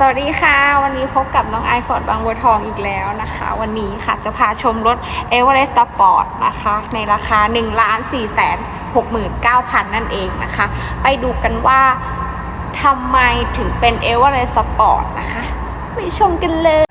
สวัสดีค่ะ วันนี้พบกับน้องไอฟอร์ดบางบัวทองอีกแล้วนะคะ วันนี้ค่ะจะพาชมรถ e v e r e s t Sport นะคะ ในราคา1ล้าน4แสน69,000นั่นเองนะคะ ไปดูกันว่าทำไมถึงเป็น e v e r e s t Sport นะคะ ไปชมกันเลย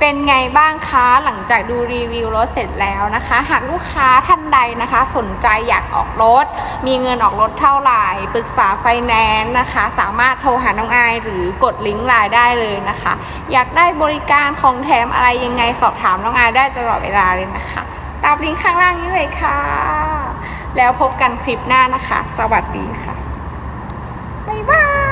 เป็นไงบ้างคะหลังจากดูรีวิวรถเสร็จแล้วนะคะ หากลูกค้าท่านใดนะคะ สนใจอยากออกรถ มีเงินออกรถเท่าไหร่ปรึกษาไฟแนนซ์นะคะ สามารถโทรหาน้องอายหรือกดลิงก์ไลน์ได้เลยนะคะ อยากได้บริการของแถมอะไรยังไงสอบถามน้องอายได้ตลอดเวลาเลยนะคะ ตามลิงก์ข้างล่างนี้เลยค่ะ แล้วพบกันคลิปหน้านะคะ สวัสดีค่ะบ๊ายบาย